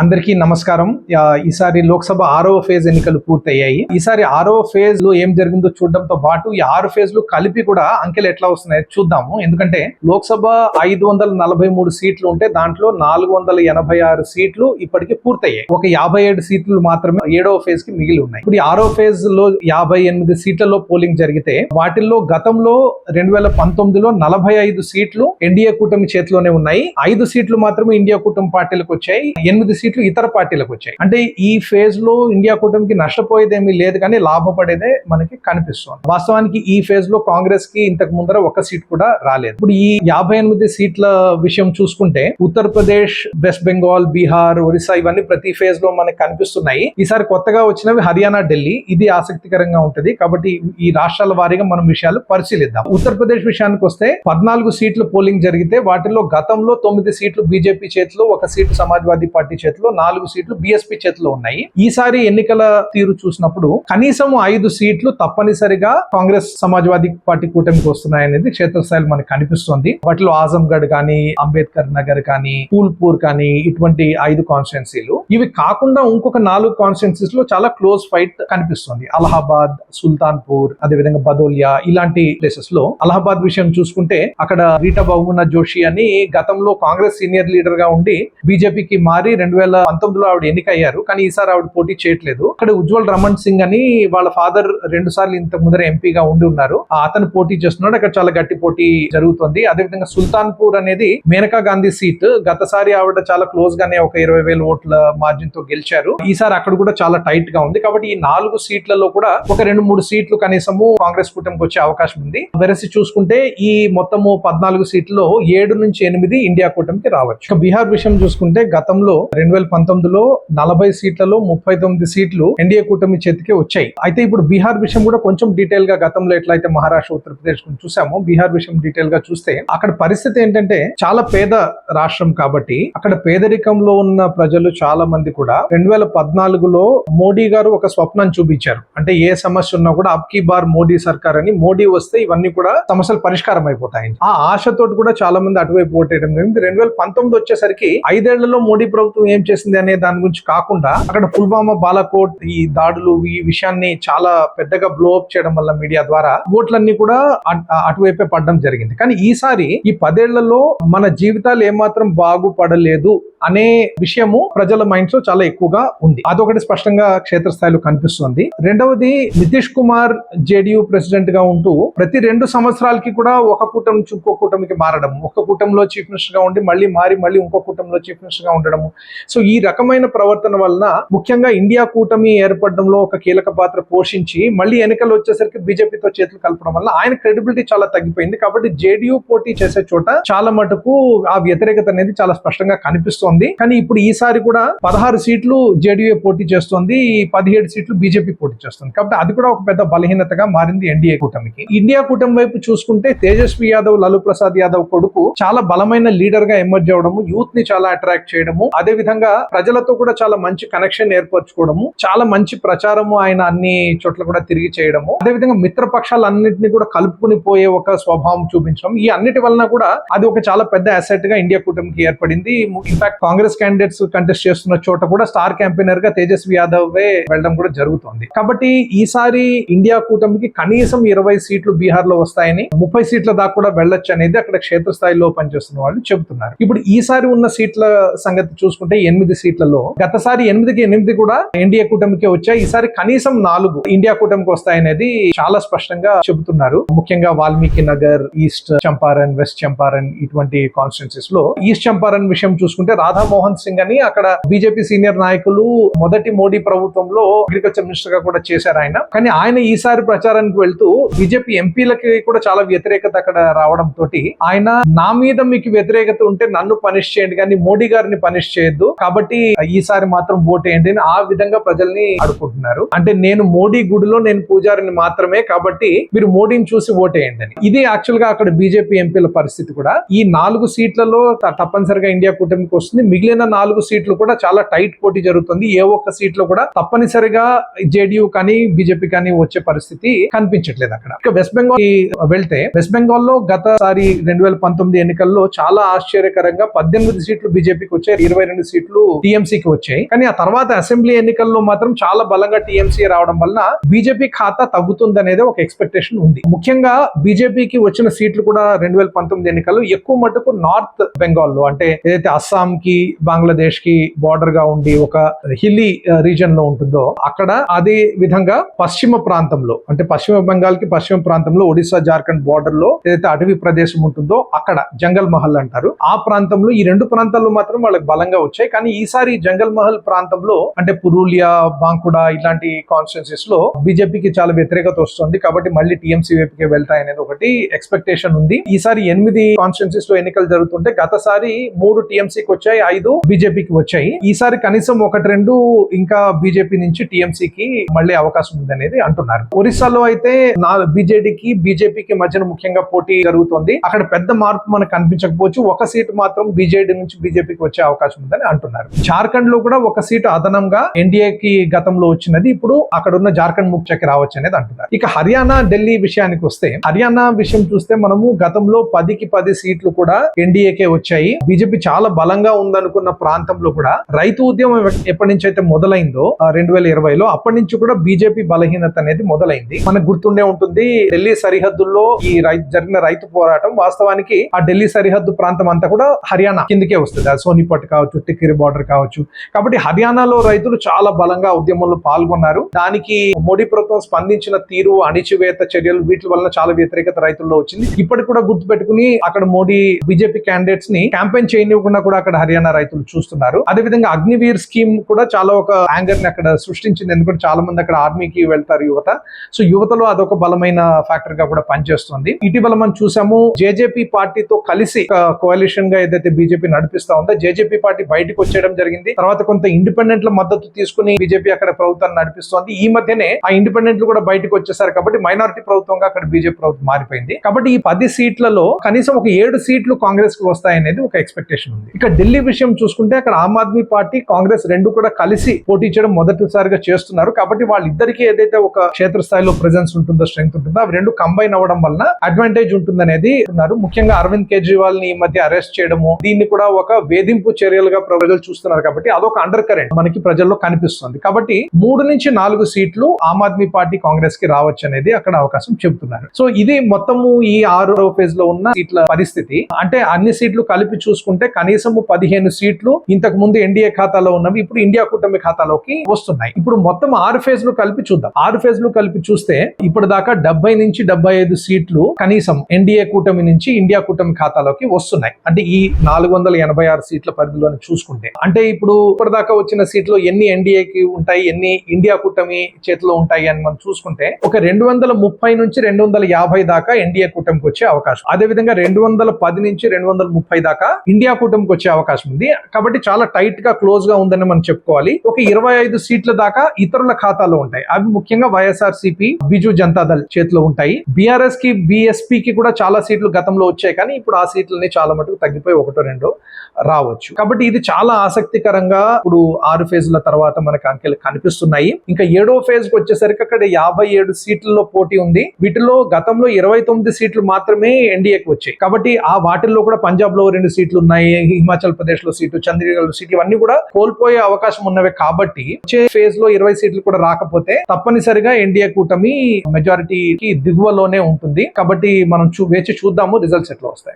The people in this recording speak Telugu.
అందరికీ నమస్కారం. ఈసారి లోక్సభ ఆరో ఫేజ్ ఎన్నికలు పూర్తయ్యాయి. ఈసారి ఆరో ఫేజ్లో ఏం జరిగిందో చూడడంతో పాటు ఈ ఆరు ఫేజ్లు కలిపి కూడా అంకెలు ఎట్లా వస్తున్నాయో చూద్దాము. ఎందుకంటే లోక్సభ ఐదు వందల నలభై మూడు సీట్లు ఉంటే దాంట్లో నాలుగు వందల ఎనభై ఆరు సీట్లు ఇప్పటికి పూర్తయ్యాయి. ఒక యాభై ఏడు సీట్లు మాత్రమే ఏడవ ఫేజ్కి మిగిలి ఉన్నాయి. ఇప్పుడు ఈ ఆరో ఫేజ్లో యాభై ఎనిమిది సీట్లలో పోలింగ్ జరిగితే వాటిల్లో గతంలో రెండు వేల పంతొమ్మిదిలో నలభై ఐదు సీట్లు ఎన్డీఏ కూటమి చేతిలోనే ఉన్నాయి. ఐదు సీట్లు మాత్రమే ఇండియా కూటమి పార్టీలకు వచ్చాయి. ఎనిమిది సీట్లు ఇతర పార్టీలకు వచ్చాయి. అంటే ఈ ఫేజ్లో ఇండియా కూటమికి నష్టపోయేదేమీ లేదు కానీ లాభపడేదే మనకి కనిపిస్తుంది. వాస్తవానికి ఈ ఫేజ్లో కాంగ్రెస్కి ఇంతకు ముందర ఒక సీట్ కూడా రాలేదు. ఇప్పుడు ఈ యాభై ఎనిమిది సీట్ల విషయం చూసుకుంటే ఉత్తరప్రదేశ్ వెస్ట్ బెంగాల్ బీహార్ ఒరిస్సా ఇవన్నీ ప్రతి ఫేజ్లో మనకి కనిపిస్తున్నాయి. ఈసారి కొత్తగా వచ్చినవి హర్యానా ఢిల్లీ. ఇది ఆసక్తికరంగా ఉంటది కాబట్టి ఈ రాష్ట్రాల వారీగా మనం విషయాలు పరిశీలిద్దాం. ఉత్తరప్రదేశ్ విషయానికి వస్తే పద్నాలుగు సీట్లు పోలింగ్ జరిగితే వాటిలో గతంలో తొమ్మిది సీట్లు బీజేపీ చేతిలో ఒక సీటు సమాజ్వాదీ పార్టీ చేతిలో నాలుగు సీట్లు బీఎస్పీ చేతిలో ఉన్నాయి. ఈసారి ఎన్నికల తీరు చూసినప్పుడు కనీసం ఐదు సీట్లు తప్పనిసరిగా కాంగ్రెస్ సమాజ్వాదీ పార్టీ కూటమికి వస్తున్నాయనేది క్షేత్రస్థాయిలో మనకు కనిపిస్తుంది. వాటిలో ఆజంగఢ్ కానీ అంబేద్కర్ నగర్ కానీ ఫూల్పూర్ కానీ ఇటువంటి ఐదు కాన్స్టిట్యున్సీలు ఇవి కాకుండా ఇంకొక నాలుగు కాన్స్టిట్యున్సీస్లో చాలా క్లోజ్ ఫైట్ కనిపిస్తుంది. అలహాబాద్ సుల్తాన్పూర్ అదేవిధంగా బదోలియా ఇలాంటి ప్లేసెస్లో. అలహాబాద్ విషయం చూసుకుంటే అక్కడ రీటా బహుగుణ జోషి అని గతంలో కాంగ్రెస్ సీనియర్ లీడర్గా ఉండి బీజేపీకి మారి రెండు వేల పంతొమ్మిదిలో ఆవిడ ఎన్నికయ్యారు కానీ ఈసారి ఆవిడ పోటీ చేయట్లేదు. అక్కడ ఉజ్వల్ రమణ్ సింగ్ అని వాళ్ళ ఫాదర్ రెండు సార్లు ఇంత ముందర ఎంపీగా ఉండి ఉన్నారు. అతను పోటీ చేస్తున్నాడు. అక్కడ చాలా గట్టి పోటీ జరుగుతుంది. అదేవిధంగా సుల్తాన్పూర్ అనేది మేనకా గాంధీ సీట్. గతసారి ఆవిడ చాలా క్లోజ్ గానే ఒక ఇరవై వేల ఓట్ల మార్జిన్తో గెలిచారు. ఈసారి అక్కడ కూడా చాలా టైట్గా ఉంది. కాబట్టి ఈ నాలుగు సీట్లలో కూడా ఒక రెండు మూడు సీట్లు కనీసము కాంగ్రెస్ కూటమికి వచ్చే అవకాశం ఉంది. వెరసి చూసుకుంటే ఈ మొత్తము పద్నాలుగు సీట్లలో ఏడు నుంచి ఎనిమిది ఇండియా కూటమికి రావచ్చు. ఇక బీహార్ విషయం చూసుకుంటే గతంలో రెండు వేల పంతొమ్మిదిలో నలభై సీట్లలో ముప్పై తొమ్మిది సీట్లు ఎన్డీఏ కూటమి చేతికి వచ్చాయి. అయితే ఇప్పుడు బీహార్ విషయం కూడా కొంచెం డీటెయిల్గా గతంలో ఎట్లయితే మహారాష్ట్ర ఉత్తరప్రదేశ్ గురించి చూసామో బీహార్ విషయం డీటెయిల్గా చూస్తే అక్కడ పరిస్థితి ఏంటంటే చాలా పేద రాష్ట్రం కాబట్టి అక్కడ పేదరికంలో ఉన్న ప్రజలు చాలా మంది కూడా రెండు వేల పద్నాలుగులో మోడీ గారు ఒక స్వప్నం చూపించారు. అంటే ఏ సమస్య ఉన్నా కూడా అబ్కి బార్ మోడీ సర్కార్ అని మోడీ వస్తే ఇవన్నీ కూడా సమస్యలు పరిష్కారం అయిపోతాయి. ఆ ఆశతోటి కూడా చాలా మంది అటువైపు ఓటేయడం జరిగింది. రెండు వేల పంతొమ్మిది వచ్చేసరికి ఐదేళ్ళలో మోడీ ప్రభుత్వం ఏం చేసింది అనే దాని గురించి కాకుండా అక్కడ పుల్వామా బాలాకోట్ ఈ దాడులు ఈ విషయాన్ని చాలా పెద్దగా బ్లో అప్ చేయడం వల్ల మీడియా ద్వారా ఓట్లన్నీ కూడా అట్- అటువైపే పడడం జరిగింది. కానీ ఈసారి ఈ పదేళ్ళలో మన జీవితాలు ఏమాత్రం బాగుపడలేదు అనే విషయము ప్రజల మైండ్స్లో చాలా ఎక్కువగా ఉంది. అదొకటి స్పష్టంగా క్షేత్రస్థాయిలో కనిపిస్తుంది. రెండవది నితీష్ కుమార్ జేడీయూ ప్రెసిడెంట్గా ఉంటూ ప్రతి రెండు సంవత్సరాలకి కూడా ఒక కూటమి నుంచి ఇంకో కూటమికి మారడం ఒక కూటమిలో చీఫ్ మినిస్టర్గా ఉండి మళ్ళీ మారి మళ్ళీ ఇంకో కూటమిలో చీఫ్ మినిస్టర్గా ఉండడము. సో ఈ రకమైన ప్రవర్తన వలన ముఖ్యంగా ఇండియా కూటమి ఏర్పడడంలో ఒక కీలక పాత్ర పోషించి మళ్ళీ ఎన్నికలు వచ్చేసరికి బీజేపీతో చేతులు కలపడం వల్ల ఆయన క్రెడిబిలిటీ చాలా తగ్గిపోయింది. కాబట్టి జేడీయూ పోటీ చేసే చోట చాలా మటుకు ఆ వ్యతిరేకత అనేది చాలా స్పష్టంగా కనిపిస్తోంది. కానీ ఇప్పుడు ఈసారి కూడా పదహారు సీట్లు జేడీయూ పోటీ చేస్తుంది. పదిహేడు సీట్లు బీజేపీ పోటీ చేస్తుంది. కాబట్టి అది కూడా ఒక పెద్ద బలహీనతగా మారింది ఎన్డీఏ కూటమికి. ఇండియా కూటమి వైపు చూసుకుంటే తేజస్వి యాదవ్ లలు ప్రసాద్ యాదవ్ కొడుకు చాలా బలమైన లీడర్గా ఎమర్జ్ అవడము యూత్ని చాలా అట్రాక్ట్ చేయడము అదే విధంగా ప్రజలతో కూడా చాలా మంచి కనెక్షన్ ఏర్పరచుకోవడము చాలా మంచి ప్రచారము ఆయన అన్ని చోట్ల కూడా తిరిగి చేయడము అదే విధంగా మిత్రపక్షాలు అన్నింటినీ కూడా కలుపుకుని పోయే ఒక స్వభావం చూపించడం ఈ అన్నిటి వలన కూడా అది ఒక చాలా పెద్ద అసెట్గా ఇండియా కూటమికి ఏర్పడింది. ఇన్ఫాక్ట్ కాంగ్రెస్ క్యాండిడేట్స్ కంటెస్ట్ చేస్తున్న చోట కూడా స్టార్ క్యాంపెయినర్గా తేజస్వి యాదవ్ వెళ్ళడం కూడా జరుగుతుంది. కాబట్టి ఈసారి ఇండియా కూటమికి కనీసం ఇరవై సీట్లు బీహార్లో వస్తాయని ముప్పై సీట్ల దాకా కూడా వెళ్ళొచ్చు అనేది అక్కడ క్షేత్రస్థాయిలో పనిచేస్తున్న వాళ్ళు చెబుతున్నారు. ఇప్పుడు ఈసారి ఉన్న సీట్ల సంగతి చూసుకుంటే ఎనిమిది సీట్లలో గతసారి ఎనిమిదికి ఎనిమిది కూడా ఎన్డీఏ కూటమికి వచ్చాయి. ఈసారి కనీసం నాలుగు ఇండియా కూటమికి వస్తాయనేది చాలా స్పష్టంగా చెబుతున్నారు. ముఖ్యంగా వాల్మీకి నగర్ ఈస్ట్ చంపారన్ వెస్ట్ చంపారన్ ఇటువంటి కాన్స్టిట్యున్సీస్లో. ఈస్ట్ చంపారన్ విషయం చూసుకుంటే రాధామోహన్ సింగ్ అని అక్కడ బీజేపీ సీనియర్ నాయకులు మొదటి మోడీ ప్రభుత్వంలో అగ్రికల్చర్ మినిస్టర్గా కూడా చేశారు ఆయన. కానీ ఆయన ఈసారి ప్రచారానికి వెళ్తూ బీజేపీ ఎంపీలకి కూడా చాలా వ్యతిరేకత అక్కడ రావడం తోటి ఆయన నా మీద మీకు వ్యతిరేకత ఉంటే నన్ను పనిష్ చేయండి కానీ మోడీ గారిని పనిష్ చేయొద్దు. కాబట్టి ఈసారి మాత్రం ఓట్ వేయండి అని ఆ విధంగా ప్రజల్ని అడుకుంటున్నారు అంటే నేను మోడీ గుడిలో నేను పూజారిని మాత్రమే కాబట్టి మీరు మోడీని చూసి ఓటేయండి అని. ఇది యాక్చువల్గా అక్కడ బీజేపీ ఎంపీల పరిస్థితి కూడా. ఈ నాలుగు సీట్లలో త- తప్పనిసరిగా ఇండియా కూటమికి వస్తుంది. వస్తుంది మిగిలిన నాలుగు సీట్లు కూడా చాలా టైట్ పోటీ జరుగుతుంది. ఏ ఒక్క సీట్లో కూడా తప్పనిసరిగా జేడీయూ కానీ బీజేపీ కానీ వచ్చే పరిస్థితి కనిపించట్లేదు అక్కడ. ఇక వెస్ట్ బెంగాల్ వెళ్తే వెస్ట్ బెంగాల్లో గతసారి రెండు వేల పంతొమ్మిది ఎన్నికల్లో చాలా ఆశ్చర్యకరంగా పద్దెనిమిది సీట్లు బీజేపీకి వచ్చాయి ఇరవై రెండు సీట్లు టీఎంసీకి వచ్చాయి. కానీ ఆ తర్వాత అసెంబ్లీ ఎన్నికల్లో మాత్రం చాలా బలంగా టీఎంసీ రావడం వలన బీజేపీ ఖాతా తగ్గుతుంది అనేది ఒక ఎక్స్పెక్టేషన్ ఉంది. ముఖ్యంగా బీజేపీకి వచ్చిన సీట్లు కూడా రెండు వేల పంతొమ్మిది ఎన్నికల్లో ఎక్కువ మటుకు నార్త్ బెంగాల్లో అంటే ఏదైతే అస్సాం కి బంగ్లాదేశ్కి బార్డర్గా ఉండి ఒక హిల్లీ రీజన్ uh, లో ఉంటుందో అక్కడ అదే విధంగా పశ్చిమ ప్రాంతంలో అంటే పశ్చిమ బెంగాల్కి పశ్చిమ ప్రాంతంలో ఒడిశా జార్ఖండ్ బార్డర్లో ఏదైతే అటవీ ప్రదేశం ఉంటుందో అక్కడ జంగల్ మహల్ అంటారు. ఆ ప్రాంతంలో ఈ రెండు ప్రాంతాల్లో మాత్రం వాళ్ళకి బలంగా వచ్చాయి. కానీ ఈసారి జంగల్ మహల్ ప్రాంతంలో అంటే పురూలియా బాంకుడా ఇలాంటి కాన్స్టిట్యూన్సీస్లో బీజేపీకి చాలా వ్యతిరేకత వస్తుంది. కాబట్టి మళ్ళీ టీఎంసీ వైపుకి వెళ్తాయి అనేది ఒకటి ఎక్స్పెక్టేషన్ ఉంది. ఈసారి ఎనిమిది కాన్స్టిట్యూన్సీస్లో ఎన్నికలు జరుగుతుంటే గతసారి మూడు టీఎంసీకి వచ్చాయి. ఐదు బీజేపీకి వచ్చాయి. ఈసారి కనీసం ఒకటి రెండు ఇంకా బీజేపీ నుంచి టీఎంసీకి మళ్ళీ అవకాశం ఉంది అనేది అంటున్నారు. ఒరిస్సాలో అయితే నా బీజేడీకి బీజేపీకి మధ్యన ముఖ్యంగా పోటీ జరుగుతుంది. అక్కడ పెద్ద మార్పు మనకు కనిపించకపోవచ్చు. ఒక సీటు మాత్రం బీజేడీ నుంచి బీజేపీకి వచ్చే అవకాశం ఉందని అంటున్నారు. జార్ఖండ్లో కూడా ఒక సీటు అదనంగా ఎన్డీఏకి గతంలో వచ్చినది. ఇప్పుడు అక్కడ ఉన్న జార్ఖండ్ ముఖ్యకి రావచ్చు అనేది అంటున్నారు. ఇక హర్యానా ఢిల్లీ విషయానికి వస్తే హర్యానా విషయం చూస్తే మనము గతంలో పదికి పది సీట్లు కూడా ఎన్డీఏకే వచ్చాయి. బీజేపీ చాలా బలంగా ఉందనుకున్న ప్రాంతంలో కూడా రైతు ఉద్యమం ఎప్పటి నుంచి అయితే మొదలైందో రెండు వేల ఇరవైలో అప్పటి నుంచి కూడా బీజేపీ బలహీనత అనేది మొదలైంది. మనకు గుర్తుండే ఉంటుంది ఢిల్లీ సరిహద్దుల్లో ఈ రైతు జరిగిన రైతు పోరాటం వాస్తవానికి ఆ ఢిల్లీ సరిహద్దు ప్రాంతం అంతా కూడా హర్యానా కిందకే వస్తుంది. అది సోనిపట్ కావచ్చు టిక్కిరి బార్డర్ కావచ్చు. కాబట్టి హర్యానాలో రైతులు చాలా బలంగా ఉద్యమంలో పాల్గొన్నారు. దానికి మోడీ ప్రభుత్వం స్పందించిన తీరు అణిచివేత చర్యలు వీటి వలన చాలా వ్యతిరేకత రైతుల్లో వచ్చింది. ఇప్పటికి కూడా గుర్తు పెట్టుకుని అక్కడ మోడీ బీజేపీ క్యాండిడేట్స్ని క్యాంపెయిన్ చేయనివ్వకుండా కూడా అక్కడ హర్యానా రైతులు చూస్తున్నారు. అదేవిధంగా అగ్నివీర్ స్కీమ్ కూడా చాలా ఒక యాంగర్ని అక్కడ సృష్టించింది. ఎందుకంటే చాలా మంది అక్కడ ఆర్మీకి వెళ్తారు యువత. సో యువతలో అదొక బలమైన ఫ్యాక్టర్గా కూడా పనిచేస్తుంది. ఇటీవల మనం చూసాము జేజేపీ పార్టీతో కలిసి కోalition గా ఏదైతే బీజేపీ నడిపిస్తా ఉందో జేజేపీ పార్టీ బయటకు వచ్చేయడం జరిగింది. తర్వాత కొంత ఇండిపెండెంట్ల మద్దతు తీసుకుని బీజేపీ అక్కడ ప్రభుత్వాన్ని నడిపిస్తోంది. ఈ మధ్యనే ఆ ఇండిపెండెంట్లు కూడా బయటకు వచ్చేసారు కాబట్టి మైనారిటీ ప్రభుత్వంగా అక్కడ బీజేపీ ప్రభుత్వం మారిపోయింది. కాబట్టి ఈ పది సీట్లలో కనీసం ఒక ఏడు సీట్లు కాంగ్రెస్కు వస్తాయనేది ఒక ఎక్స్పెక్టేషన్ ఉంది. ఇక ఢిల్లీ విషయం చూసుకుంటే అక్కడ ఆమ్ ఆద్మీ పార్టీ కాంగ్రెస్ రెండు కూడా కలిసి పోటీ చేయడం మొదటిసారిగా చేస్తున్నారు. కాబట్టి వాళ్ళిద్దరికీ ఏదైతే ఒక క్షేత్రస్థాయిలో ప్రెజెన్స్ ఉంటుందో స్ట్రెంగ్త్ ఉంటుందో అవి రెండు కంబైన్ అవ్వడం వలన అడ్వాంటేజ్ ఉంటుందనేది ఉన్నారు ముఖ్యంగా అరవింద్ కేజ్రీవాల్ని ఈ మధ్య అరెస్ట్ చేయడము దీన్ని కూడా ఒక వేధింపు చర్యలుగా ప్రజలు చూస్తున్నారు కాబట్టి అదొక అండర్ కరెంట్ మనకి ప్రజల్లో కనిపిస్తుంది. కాబట్టి మూడు నుంచి నాలుగు సీట్లు ఆమ్ ఆద్మీ పార్టీ కాంగ్రెస్కి రావచ్చు అనేది అక్కడ అవకాశం చెబుతున్నారు. సో ఇది మొత్తము ఈ ఆరో ఫేజ్లో ఉన్న సీట్ల పరిస్థితి. అంటే అన్ని సీట్లు కలిపి చూసుకుంటే కనీసము పదిహేను సీట్లు ఇంతకు ముందు ఎన్డీఏ ఖాతాలో ఉన్నవి ఇప్పుడు ఇండియా కూటమి ఖాతాలోకి వస్తున్నాయి. ఇప్పుడు మొత్తం ఆరు ఫేజ్లు కలిపి చూద్దాం. ఆరు ఫేజ్లు కలిపి చూస్తే ఇప్పుడు దాకా డెబ్బై నుంచి డెబ్బై ఐదు సీట్లు కనీసం ఎన్డీఏ కూటమి నుంచి ఇండియా కూటమి ఖాతాలోకి వస్తున్నాయి. అంటే ఈ నాలుగు వందల ఎనభై ఆరు సీట్ల పరిధిలోని చూసుకుంటే అంటే ఇప్పుడు ఇప్పటిదాకా వచ్చిన సీట్లు ఎన్ని ఎన్డీఏకి ఉంటాయి ఎన్ని ఇండియా కూటమి చేతిలో ఉంటాయి అని మనం చూసుకుంటే ఒక రెండు వందల ముప్పై నుంచి రెండు వందల యాభై దాకా ఎన్డీఏ కూటమికి వచ్చే అవకాశం. అదే విధంగా రెండు వందల పది నుంచి రెండు వందల ముప్పై దాకా ఇండియా కూటమికి వచ్చే అవకాశం. ఉంది. కాబట్టి చాలా టైట్గా క్లోజ్గా ఉందని మనం చెప్పుకోవాలి. ఒక ఇరవై ఐదు సీట్ల దాకా ఇతరుల ఖాతాలో ఉంటాయి. అవి ముఖ్యంగా వైఎస్ఆర్ సిపి బిజు జనతాదళ్ చేతిలో ఉంటాయి. బీఆర్ఎస్కి బిఎస్పీ కి కూడా చాలా సీట్లు గతంలో వచ్చాయి. కానీ ఇప్పుడు ఆ సీట్లని చాలా మటుకు తగ్గిపోయి ఒకటో రెండో రావచ్చు. కాబట్టి ఇది చాలా ఆసక్తికరంగా ఇప్పుడు ఆరు ఫేజ్ల తర్వాత మనకి అంకెలు కనిపిస్తున్నాయి. ఇంకా ఏడో ఫేజ్కి వచ్చేసరికి అక్కడ యాభై ఏడు సీట్లలో పోటీ ఉంది. వీటిలో గతంలో ఇరవై తొమ్మిది సీట్లు మాత్రమే ఎన్డీఏకి వచ్చాయి. కాబట్టి ఆ వాటిల్లో కూడా పంజాబ్లో రెండు సీట్లు ఉన్నాయి. హిమాచల్ ఆంధ్రప్రదేశ్లో సీటు చండీగఢ్లో సీట్లు ఇవన్నీ కూడా కోల్పోయే అవకాశం ఉన్నవే కాబట్టి వచ్చే ఫేజ్లో ఇరవై సీట్లు కూడా రాకపోతే తప్పనిసరిగా ఎన్డీఏ కూటమి మెజారిటీకి దిగువలోనే ఉంటుంది. కాబట్టి మనం చూ వేచి చూద్దాము రిజల్ట్స్ ఎట్లా వస్తాయి.